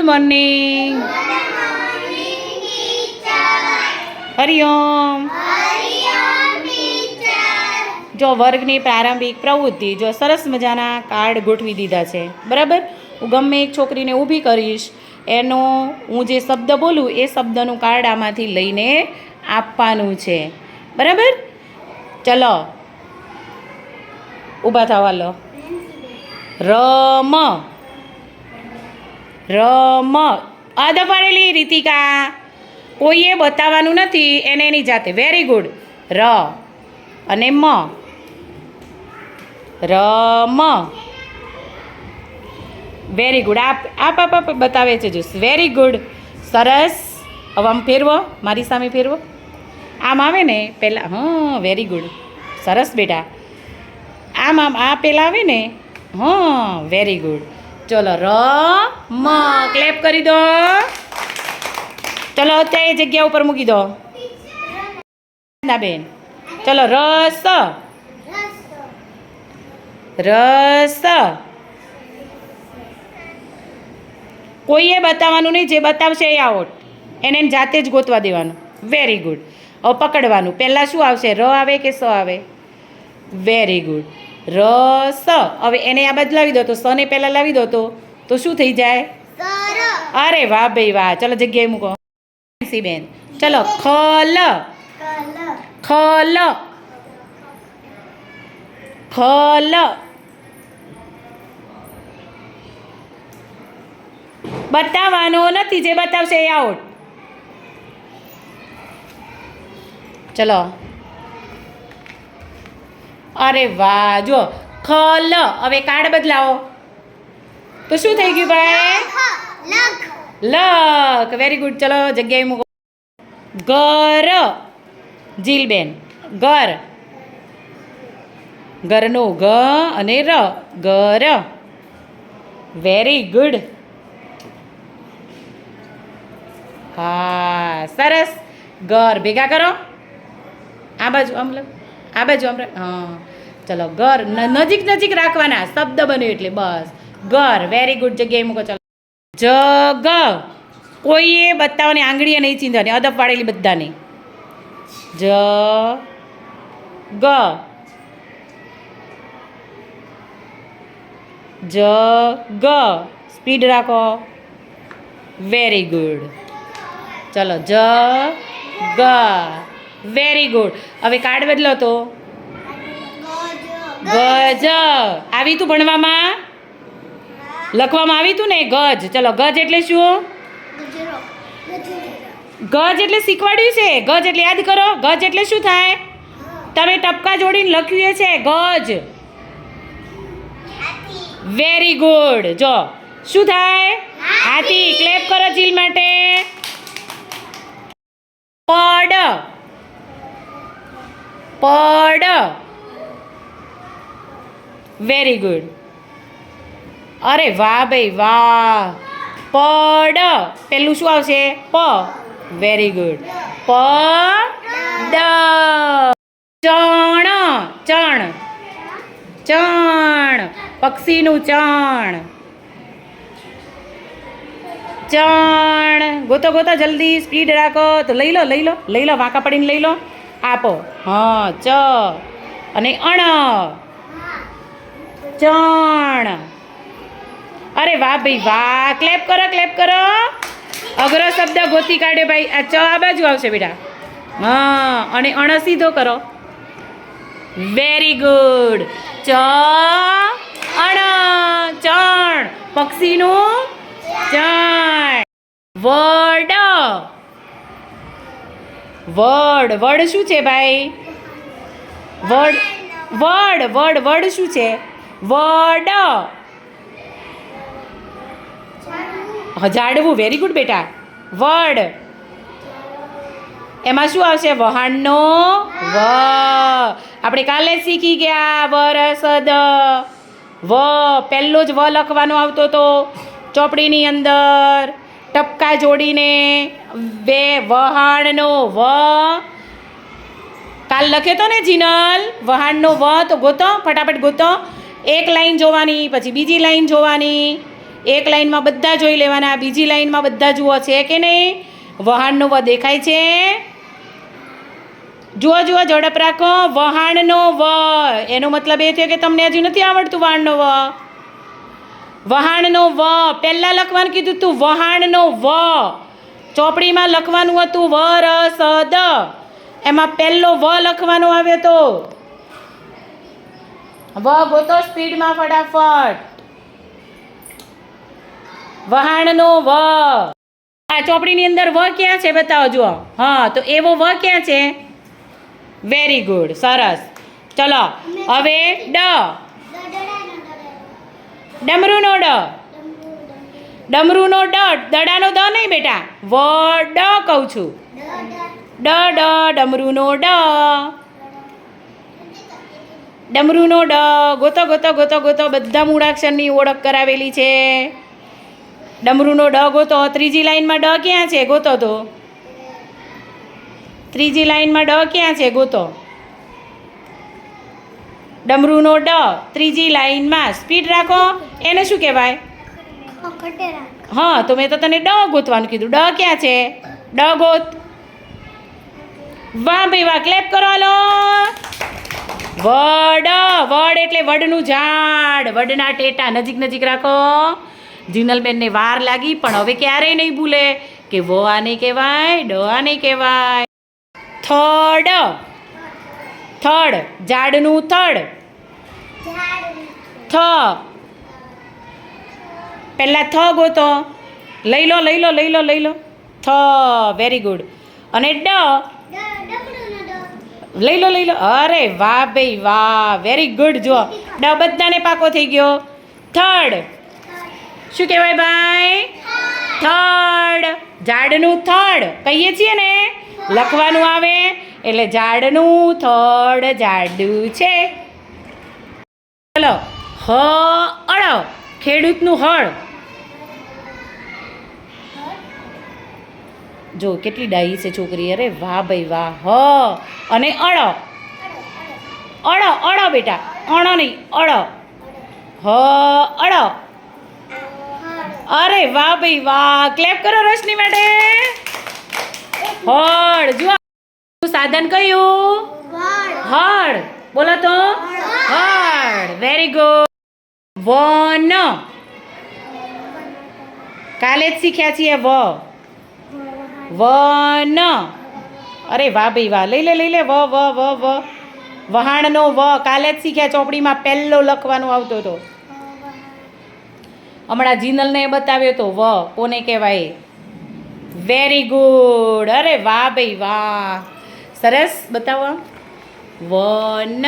Good morning. Hariom જો વર્ગની પ્રારંભિક પ્રવૃત્તિ, જો સરસ મજાના કાર્ડ ગોઠવી દીધા છે. બરાબર? હું ગમે એક છોકરીને ઊભી કરીશ, એનો હું જે શબ્દ બોલું, એ શબ્દનું કાર્ડ આમાંથી લઈને આપવાનું છે. બરાબર? ચલો. ઊભા થવા લો. રમ. રમ. અદ પાડેલી રીતિકા. કોઈએ બતાવવાનું નથી, એને એની જાતે. વેરી ગુડ ર. અને મ. રમ. વેરી ગુડ આપ આપ આપ બતાવે છે જો વેરી ગુડ સરસ. હવે આમ ફેરવો, મારી સામે ફેરવો. આમ આવે ને, પહેલાં, હં વેરી ગુડ સરસ બેટા. આમ આમ, આ પહેલાં આવે ને, હં વેરી ગુડ ચલો ર મ ક્લેપ કરી દો. ચલો અત્યારે એ જગ્યા ઉપર મૂકી દો. બેન ચલો રસ. રસ. કોઈએ બતાવવાનું નહીં, જે બતાવશે એ આઉટ એને જાતે જ ગોતવા દેવાનું. વેરી ગુડ હવે પકડવાનું. પહેલાં શું આવશે? ર આવે કે સ આવે? વેરી ગુડ રસ હવે એને આ બદલાવી દો, તો સને પહેલાં લાવી દો તો. તો શું થઈ જાય? અરે વાહ ભાઈ વાહ. ચલો જગ્યાએ મૂકો. બેન ચલો ખલ ખલ ખલ બતાવવાનો નથી, જે બતાવશે એ આઉટ ચલો. અરે વાહ જો ખલ હવે કાર્ડ બદલાવો. તો શું થઈ ગયું ભાઈ? લક વેરી ગુડ ચલો, જગ્યાએ મૂકો. ઘર. જીલબેન. ઘર. ઘરનું ગ અને ર. ઘર. વેરી ગુડ હા, સરસ. ઘર ભેગા કરો. આ બાજુ, આમ લો આ બાજુ રાખ. હા. ચલો, ઘર નજીક નજીક રાખવાના. શબ્દ બન્યો એટલે બસ. ઘર વેરી ગુડ જગ્યાએ મૂકો, ચલો. જગ કોઈએ બતાવવાની આંગળીએ નહીં ચીંધવાની, અદબ પાડેલી બધાને. જ, ગ. જ, ગ. સ્પીડ રાખો. વેરી ગુડ ચલો, જ, ગ. વેરી ગુડ હવે કાર્ડ બદલો તો. ગજ. આવી તું ભણવામાં? લખવામાં આવી તું ને? ગજ. ચલો ગજ એટલે શું? ગજ એટલે શીખવાડ્યું છે. ગજ એટલે યાદ કરો. ગજ એટલે શું થાય? તમે ટપકા જોડીને લખ્યું છે. ગજ. વેરી ગુડ જો શું થાય? હાથી. ક્લેપ કરો ચીલ માટે. પડ. વેરી ગુડ અરે વાહ ભાઈ વાહ. પડ. પેલું શું આવશે? પ. વેરી ગુડ પ ડ ચણ. ચણ. ચણ. પક્ષીનું ચણ. ચણ. ગોતો ગોતો જલ્દી. સ્પીડ રાખો. તો લઈ લો લઈ લો. લઈ લો, વાંકા પડીને લઈ લો. આપો. હા, ચ. અને અણ. ચણ. અરે વાહ ભાઈ, વાહ. ક્લેપ કરો ક્લેપ કરો. અઘરો શબ્દ ગોતી કાઢે ભાઈ. આ ચ આ બાજુ આવશે બેટા. હા, અને અણ સીધો કરો. વેરી ગુડ ચ, અણ, ચણ. પક્ષીનું ચણ. વડ વડ વડ શું છે ભાઈ? વડ વડ વડ વડ શું છે? વડ. જાડવું. વેરી ગુડ બેટા. વડ. એમાં શું આવશે? વહાણનો વ. આપણે કાલે શીખી ગયા વરસદ વ. પહેલો જ વ લખવાનો આવતો તો ચોપડીની અંદર. ટપકા જોડીને બે વહાણનો વ. કાલ લખે તો ને જીનલ, વહાણનો વ, તો ગોતો, ફટાફટ ગોતો. એક લાઈન જોવાની, પછી બીજી લાઈન જોવાની. એક લાઈનમાં બધા જોઈ લેવાના, બીજી લાઈનમાં બધા જુઓ છે કે નહીં? વહાણનો વ દેખાય છે. જુઓ જુઓ, ઝડપ રાખો. વહાણનો વ. એનો મતલબ એ થયો કે તમને હજુ નથી આવડતું વહાણનો વ. વહાણનો વ. પહેલાં લખવાનું કીધું હતું વહાણનો વ. ચોપડીમાં લખવાનું હતું વ, ર, સ, દ. એમાં પહેલો વ લખવાનો આવ્યો તો? વ ગોતો સ્પીડમાં ફટાફટ. વહાણનો વ. આ ચોપડીની અંદર વ ક્યાં છે બતાવો જુઓ. હા, તો એવો વ ક્યાં છે? વેરી ગુડ સરસ. ચલો, હવે ડ. ડમરૂનો ડ. ડમરૂનો ડ. દડાનો દ નહીં બેટા. વ, ડ કહું છું. ડ ડ ડમરૂનો ડ. ડમરૂનો ડ. ગોતો ગોતો ગોતો ગોતો. બધા મૂળાક્ષરની ઓળખ કરાવેલી છે. ડમરૂનો ડ ગોતો. ત્રીજી લાઈનમાં ડ ક્યાં છે? ગોતો તો. ત્રીજી લાઈનમાં ડ ક્યાં છે? ગોતો. ડમરૂનો ડ ત્રીજી લાઈનમાં સ્પીડ રાખો. એને શું કહેવાય? હા તો મેં તો તને ડ ગોતવાનું કીધું. ડ ક્યાં છે? ડ ગોત. વાહ ભાઈ વાહ ક્લેપ કરો લો વડ વડ એટલે વડનું ઝાડ. વડના ટેટા નજીક નજીક રાખો. જીનલબેનને વાર લાગી પણ હવે ક્યારેય નહીં ભૂલે કે વો આ નહીં કહેવાય ડ આ નહીં કહેવાય. થડ થડ ઝાડનું થડ. થ. પહેલાં થ ગોતો. લઈ લો લઈ લો લઈ લો લઈ લો. થ. વેરી ગુડ અને ડ. લઈ લો લઈ લો. અરે વાહ ભાઈ વાહ. વેરી ગુડ જો ડ બધાને પાકો થઈ ગયો. થર્ડ શું કહેવાય ભાઈ? થર્ડ ઝાડનું થડ. કહીએ છીએ ને? લખવાનું આવે. એટલે ઝાડનું થડ જાડું છે. ચલો, હ અળ ખેડૂતનું હળ. જો, કેટલી ડાઈ છે છોકરી, અરે વાહ ભાઈ વાહ, હ. અને અળ અળ અળ બેટા, અણ નહીં અળ હ અળ અરે વાહ ભાઈ વાહ ક્લેપ કરો રોશની માટે. હળ, જુઓ. સાધન કયું? હળ. બોલો તો. હળ. Very good one. કાલે જ શીખ્યા છીએ વ. વન. અરે વાહ ભાઈ વાહ. લઈ લે લઈ લે. વ વ વ વ. વહાણનો વ. કાલે જ શીખ્યા ચોપડીમાં પહેલો લખવાનો આવતો હતો. હમણાં જીનલને બતાવ્યો તો વ. કોને કહેવાય? વેરી ગુડ અરે વાહ ભાઈ વાહ. સરસ બતાવો. વન.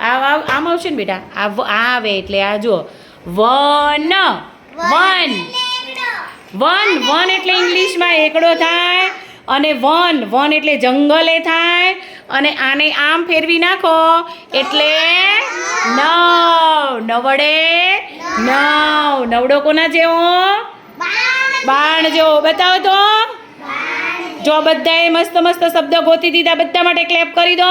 આ આમ આવશે ને બેટા? આ આવે એટલે આ જુઓ. વન. વન. વન વન એટલે ઇંગ્લિશમાં એકડો થાય અને વન વન એટલે જંગલે થાય અને આને આમ ફેરવી નાખો એટલે નવ. નવડે નવ. નવડો કોના જેવો? બાણ જેવો. બતાવો તો. જો બધાએ મસ્ત મસ્ત શબ્દ ગોતી દીધા બધા માટે ક્લેપ કરી દો.